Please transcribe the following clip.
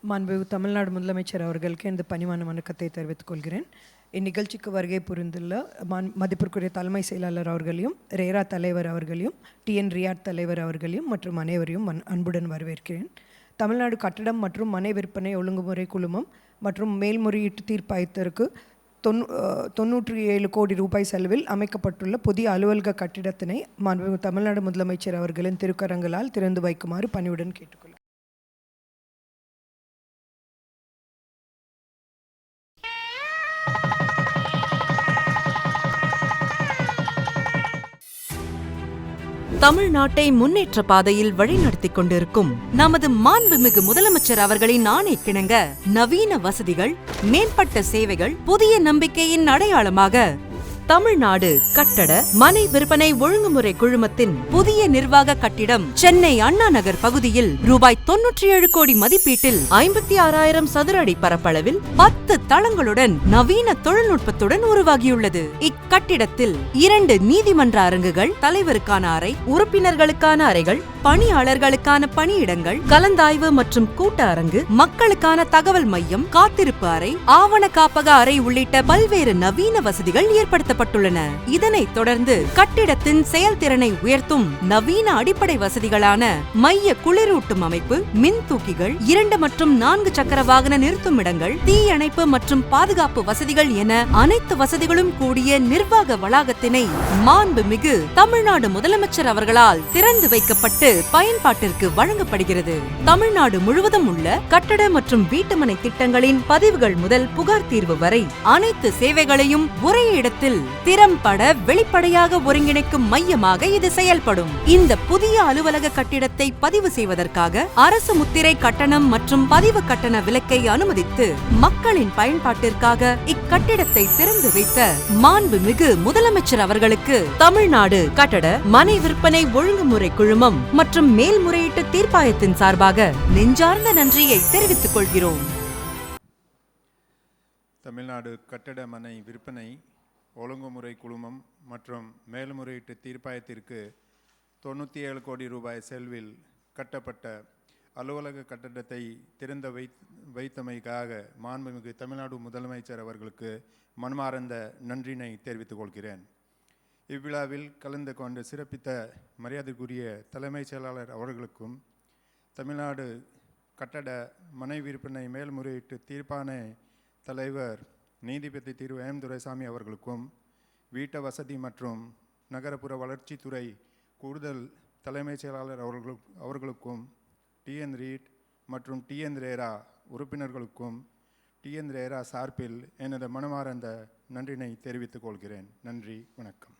மாண்பு தமிழ்நாடு முதலமைச்சர் அவர்களுக்கு இந்த பணிவான வணக்கத்தை தெரிவித்துக் கொள்கிறேன். இந்நிகழ்ச்சிக்கு வருகை புரிந்துள்ள மான் மதிப்பிற்குரிய தலைமை செயலாளர் அவர்களையும் ரேரா தலைவர் அவர்களையும் டிஎன் ரியாட் தலைவர் அவர்களையும் மற்றும் அனைவரையும் மன்- அன்புடன் வரவேற்கிறேன். தமிழ்நாடு கட்டடம் மற்றும் மனை விற்பனை ஒழுங்குமுறை குழுமம் மற்றும் மேல்முறையீட்டு தீர்ப்பாயத்திற்கு தொண்ணூ தொன்னூற்றி தொண்ணூற்றி ஏழு கோடி ரூபாய் செலவில் அமைக்கப்பட்டுள்ள புதிய அலுவலக கட்டிடத்தினை மாண்பு தமிழ்நாடு முதலமைச்சர் அவர்களின் திருக்கரங்களால் திறந்து வைக்குமாறு பணிவுடன் கேட்டுக்கொள்கிறேன். தமிழ்நாட்டை முன்னேற்ற பாதையில் வழிநடத்திக் கொண்டிருக்கும் நமது மாண்புமிகு முதலமைச்சர் அவர்களின் ஆணை கிணங்க நவீன வசதிகள் மேம்பட்ட சேவைகள் புதிய நம்பிக்கையின் அடையாளமாக தமிழ்நாடு கட்டட மனை விற்பனை ஒழுங்குமுறை குழுமத்தின் புதிய நிர்வாக கட்டிடம் சென்னை அண்ணா நகர் பகுதியில் ரூபாய் தொன்னூற்றி ஏழு கோடி மதிப்பீட்டில் ஐம்பத்தி ஆறாயிரம் சதுர அடி பரப்பளவில் பத்து தளங்களுடன் நவீன தொழில்நுட்பத்துடன் உருவாகியுள்ளது. இக்கட்டிடத்தில் இரண்டு நீதிமன்ற அரங்குகள் தலைவருக்கான அறை உறுப்பினர்களுக்கான அறைகள் பணியாளர்களுக்கான பணியிடங்கள் கலந்தாய்வு மற்றும் கூட்ட அரங்கு மக்களுக்கான தகவல் மையம் காத்திருப்பு அறை ஆவண காப்பக அறை உள்ளிட்ட பல்வேறு நவீன வசதிகள் ஏற்படுத்தப்பட்டுள்ளன இதனைத் தொடர்ந்து கட்டிடத்தின் செயல்திறனை உயர்த்தும் நவீன அடிப்படை வசதிகளான மைய குளிரூட்டும் அமைப்பு மின் தூக்கிகள் இரண்டு மற்றும் நான்கு சக்கர வாகன நிறுத்தும் இடங்கள் தீயணைப்பு மற்றும் பாதுகாப்பு வசதிகள் என அனைத்து வசதிகளும் கூடிய நிர்வாக வளாகத்தினை மாண்புமிகு தமிழ்நாடு முதலமைச்சர் அவர்களால் திறந்து வைக்கப்பட்டு பயன்பாட்டிற்கு வழங்கப்படுகிறது. தமிழ்நாடு முழுவதும் உள்ள கட்டட மற்றும் வீட்டுமனை திட்டங்களின் பதிவுகள் முதல் புகார் தீர்வு வரை அனைத்து சேவைகளையும் ஒரே இடத்தில் திறம்பட வெளிப்படையாக ஒருங்கிணைக்கும் மையமாக இது செயல்படும். இந்த புதிய அலுவலக கட்டிடத்தை பதிவு செய்வதற்காக அரசு முத்திரை கட்டணம் மற்றும் பதிவு கட்டண விலக்கை அனுமதித்து மக்களின் பயன்பாட்டிற்காக இக்கட்டிடத்தை திறந்து வைத்த மாண்புமிகு முதலமைச்சர் அவர்களுக்கு தமிழ்நாடு கட்டட மனை விற்பனை ஒழுங்குமுறை குழுமம் மற்றும் மேல்முறையீட்டு தீர்ப்பாயத்தின் சார்பாக நெஞ்சார்ந்த நன்றியை தெரிவித்துக் கொள்கிறோம். தமிழ்நாடு கட்டட மனை விற்பனை ஒழுங்குமுறை குழுமம் மற்றும் மேல்முறையீட்டு தீர்ப்பாயத்திற்கு தொண்ணூற்றி ஏழு கோடி ரூபாய் செல்வில் கட்டப்பட்ட அலுவலக கட்டடத்தை திறந்த வை வைத்தமைக்காக மாண்புமிகு தமிழ்நாடு முதலமைச்சர் அவர்களுக்கு மன்மார்ந்த நன்றினை தெரிவித்துக் கொள்கிறேன். இவ்விழாவில் கலந்து கொண்டு சிறப்பித்த மரியாதைக்குரிய தலைமைச் செயலாளர் அவர்களுக்கும் தமிழ்நாடு கட்டட மனை விற்பனை மேல்முறையீட்டு தீர்ப்பான தலைவர் நீதிபதி திரு எம் துரைசாமி அவர்களுக்கும் வீட்ட வசதி மற்றும் நகரப்புற வளர்ச்சித்துறை கூடுதல் தலைமைச் செயலாளர் அவர்களுக்கு அவர்களுக்கும் டிஎன் ரீட் மற்றும் டிஎன் ரேரா உறுப்பினர்களுக்கும் டிஎன் ரேரா சார்பில் எனது மனமார்ந்த நன்றினை தெரிவித்துக் கொள்கிறேன். நன்றி வணக்கம்.